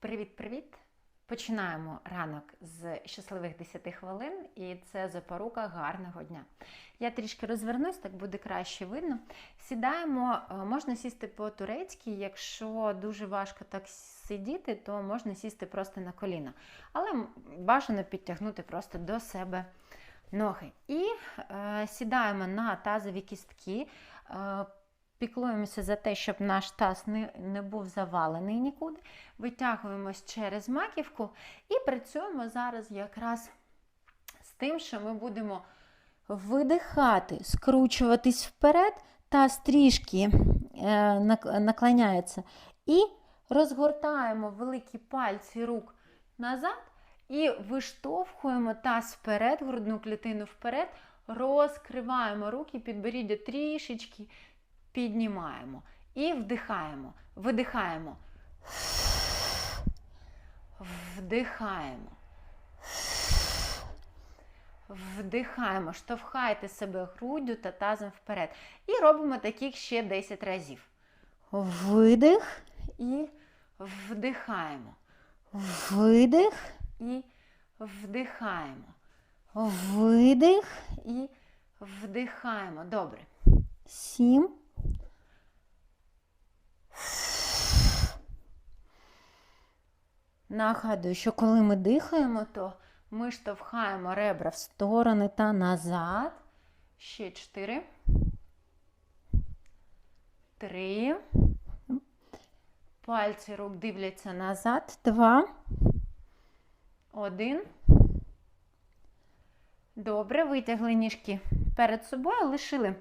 Привіт-привіт! Починаємо ранок з щасливих 10 хвилин, і це запорука гарного дня. Я трішки розвернусь, так буде краще видно. Сідаємо, е, можна сісти по-турецьки, якщо дуже важко так сидіти, то можна сісти просто на коліна. Але бажано підтягнути просто до себе ноги. І е, сідаємо на тазові кістки. Е, Піклуємося за те, щоб наш таз не, не був завалений нікуди. Витягуємось через маківку і працюємо зараз якраз з тим, що ми будемо видихати, скручуватись вперед, таз трішки е, наклоняється. І розгортаємо великі пальці рук назад і виштовхуємо таз вперед, грудну клітину вперед, розкриваємо руки, підборіддя трішечки піднімаємо і вдихаємо, видихаємо. Вдихаємо. Вдихаємо, штовхайте себе груддю та тазом вперед. І робимо таких ще 10 разів. Видих і вдихаємо. Видих і вдихаємо. Видих і вдихаємо. Добре. Сім. Нагадую, що коли ми дихаємо, то ми штовхаємо ребра в сторони та назад. Ще чотири. Три. Пальці рук дивляться назад. Два. Один. Добре, витягли ніжки перед собою, лишили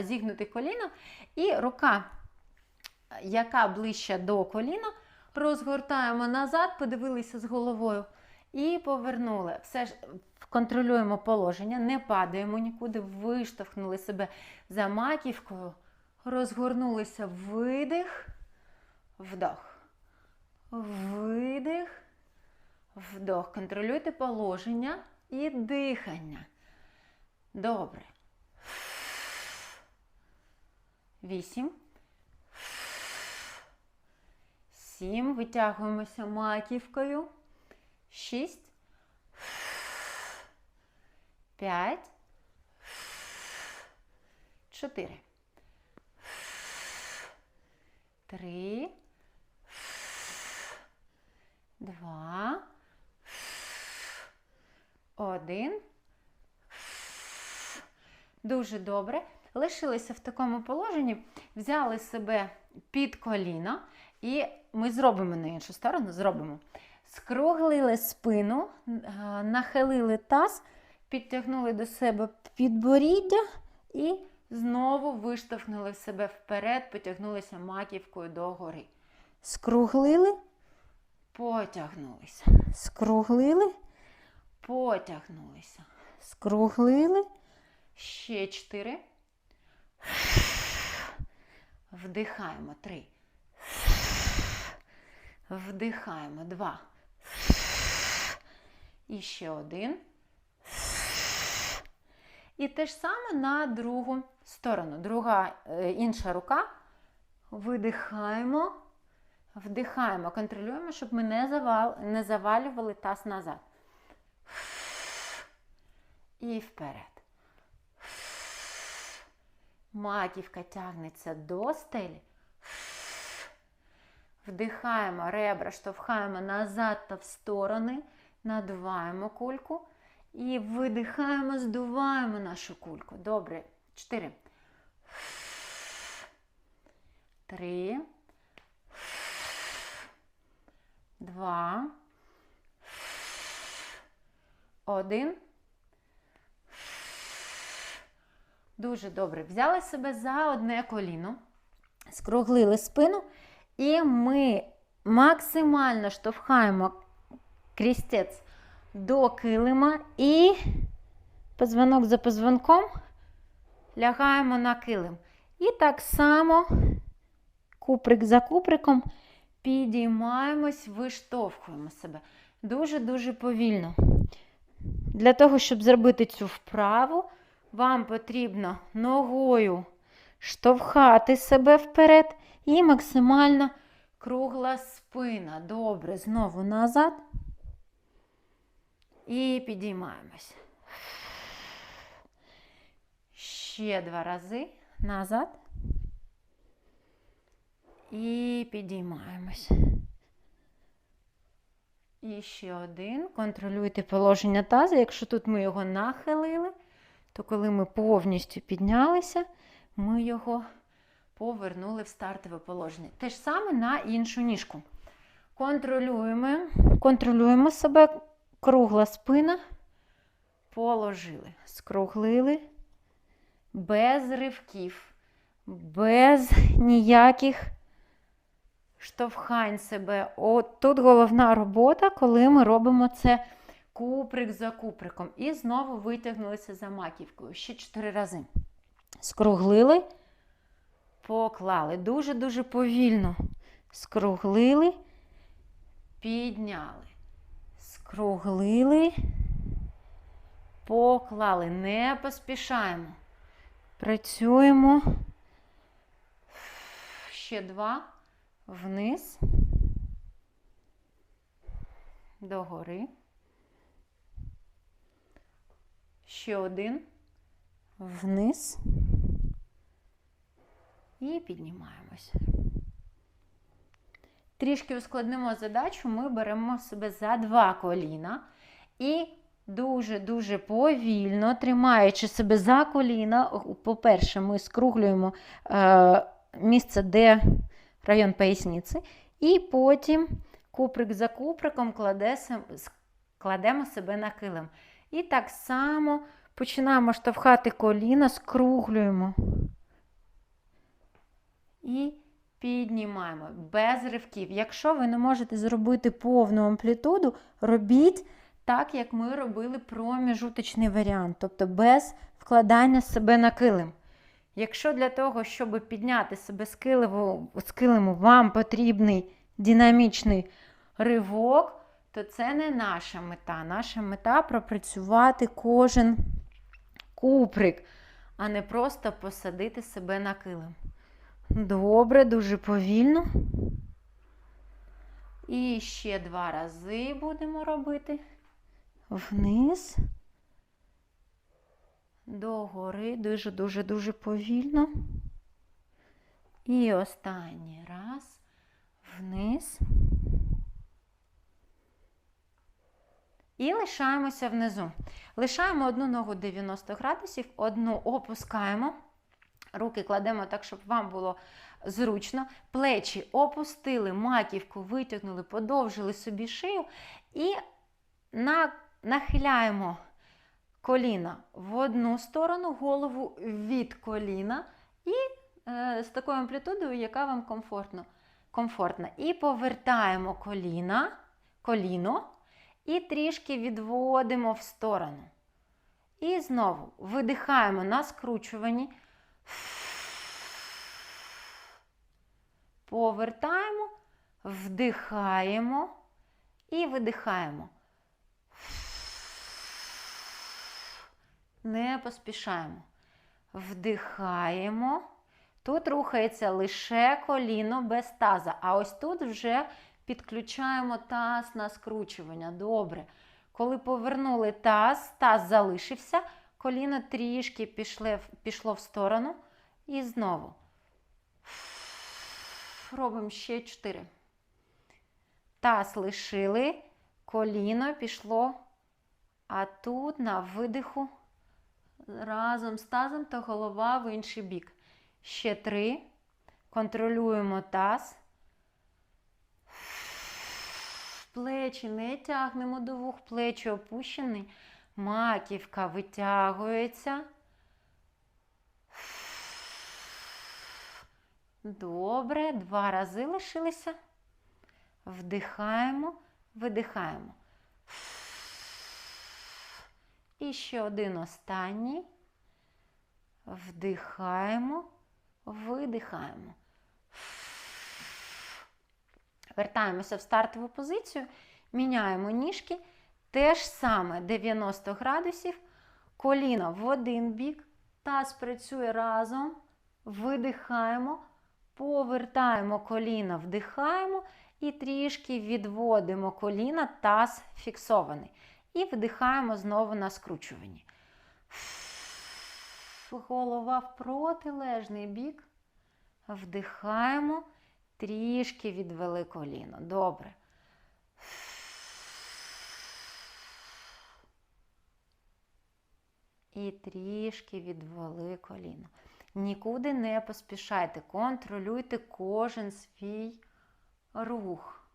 зігнути коліно. І рука, яка ближче до коліна, розгортаємо назад, подивилися з головою і повернули. Все ж контролюємо положення, не падаємо нікуди, виштовхнули себе за маківкою, розгорнулися видих, вдох. Видих, вдох. Контролюйте положення і дихання. Добре. Вісім. Сім. Витягуємося маківкою. Шість. П'ять. Чотири. Три. Два. Один. Дуже добре. Лишилися в такому положенні, взяли себе під коліно, і ми зробимо на іншу сторону. Зробимо. Скруглили спину, е, нахилили таз, підтягнули до себе підборіддя і знову виштовхнули себе вперед, потягнулися маківкою догори. Скруглили, потягнулися. Скруглили, потягнулися. Скруглили. Ще чотири. Вдихаємо. Три. Вдихаємо. Два. І ще один. І те ж саме на другу сторону. Друга е, інша рука. Видихаємо. Вдихаємо. Контролюємо, щоб ми не, завал, не завалювали таз назад. І вперед. Маківка тягнеться до стелі. Вдихаємо ребра, штовхаємо назад та в сторони, надуваємо кульку. І видихаємо, здуваємо нашу кульку. Добре. Чотири. Три. Два. Один. Дуже добре. Взяли себе за одне коліно, скруглили спину, і ми максимально штовхаємо крістець до килима і позвонок за позвонком лягаємо на килим. І так само куприк за куприком підіймаємось, виштовхуємо себе. Дуже-дуже повільно. Для того, щоб зробити цю вправу, вам потрібно ногою штовхати себе вперед і максимально Кругла спина. Добре. Знову назад. І підіймаємось. Ще два рази. Назад. І підіймаємось. І ще один. Контролюйте положення таза. Якщо тут ми його нахилили, то коли ми повністю піднялися, ми його повернули в стартове положення. Те ж саме на іншу ніжку. Контролюємо, контролюємо себе, кругла спина. Положили, скруглили, без ривків, без ніяких штовхань себе. От тут головна робота, коли ми робимо це куприк за куприком. І знову витягнулися за маківкою. Ще чотири рази. Скруглили, поклали. Дуже-дуже повільно. Скруглили, підняли. Скруглили, поклали. Не поспішаємо. Працюємо. Ще два. Вниз. Догори. Ще один. Вниз. І піднімаємось. Трішки ускладнимо задачу, ми беремо себе за два коліна і дуже-дуже повільно, тримаючи себе за коліна, по-перше, ми скруглюємо е, місце, де район поясниці, і потім куприк за куприком кладе, кладемо себе на килим. І так само починаємо штовхати коліна, скруглюємо. І піднімаємо без ривків. Якщо ви не можете зробити повну амплітуду, робіть так, як ми робили проміжуточний варіант, тобто без вкладання себе на килим. Якщо для того, щоб підняти себе з килиму, з килиму вам потрібний динамічний ривок, то це не наша мета. Наша мета пропрацювати кожен куприк, а не просто посадити себе на килим. Добре, дуже повільно. І ще два рази будемо робити. Вниз, догори, дуже-дуже-дуже повільно. І останній раз вниз. І лишаємося внизу. Лишаємо одну ногу 90 градусів, одну опускаємо. Руки кладемо так, щоб вам було зручно. Плечі опустили, маківку витягнули, подовжили собі шию і на, нахиляємо коліна в одну сторону, голову від коліна і е, з такою амплітудою, яка вам комфортно, комфортна. І повертаємо коліна, коліно і трішки відводимо в сторону. І знову видихаємо на скручуванні. Повертаємо, вдихаємо і видихаємо. Не поспішаємо. Вдихаємо. Тут рухається лише коліно без таза. А ось тут вже підключаємо таз на скручування. Добре. Коли повернули таз, таз залишився, коліно трішки пішло, пішло в сторону. І знову. Робимо ще 4. Таз лишили, коліно пішло. А тут на видиху разом з тазом та голова в інший бік. Ще три. Контролюємо таз. Плечі не тягнемо до вух, плечі опущені. Маківка витягується. Добре, два рази лишилися. Вдихаємо, видихаємо. І ще один останній. Вдихаємо, видихаємо. Вертаємося в стартову позицію, міняємо ніжки. Те ж саме 90 градусів, коліно в один бік, таз працює разом, видихаємо, Повертаємо коліна, вдихаємо і трішки відводимо коліна, таз фіксований. І вдихаємо знову на скручуванні. Голова в протилежний бік. Вдихаємо, трішки відвели коліно. Добре. І трішки відвели коліно. Нікуди не поспішайте, контролюйте кожен свій рух.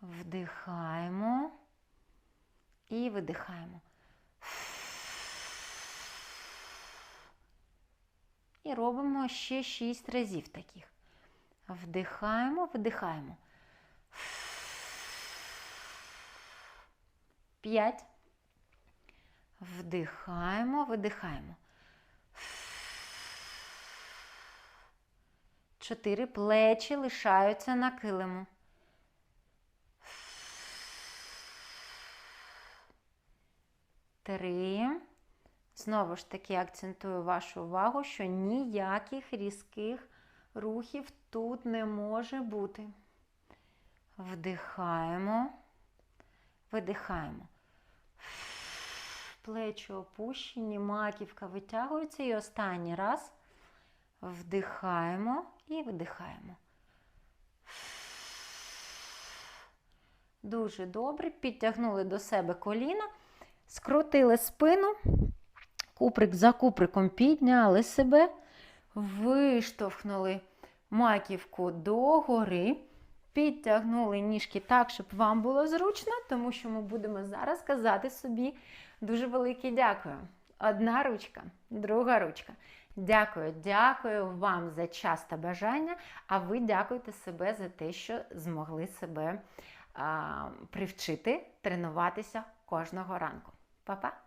Вдихаємо і видихаємо. І робимо ще 6 разів таких. Вдихаємо, видихаємо. 5. Вдихаємо, видихаємо. Чотири плечі лишаються на килиму. Три. Знову ж таки акцентую вашу увагу, що ніяких різких рухів тут не може бути. Вдихаємо, видихаємо. Плечі опущені, маківка витягується. І останній раз вдихаємо і видихаємо. Дуже добре. Підтягнули до себе коліна, скрутили спину, куприк за куприком підняли себе, виштовхнули маківку догори. Підтягнули ніжки так, щоб вам було зручно, тому що ми будемо зараз казати собі дуже велике дякую. Одна ручка, друга ручка. Дякую, дякую вам за час та бажання, а ви дякуйте себе за те, що змогли себе а, привчити тренуватися кожного ранку. Па-па!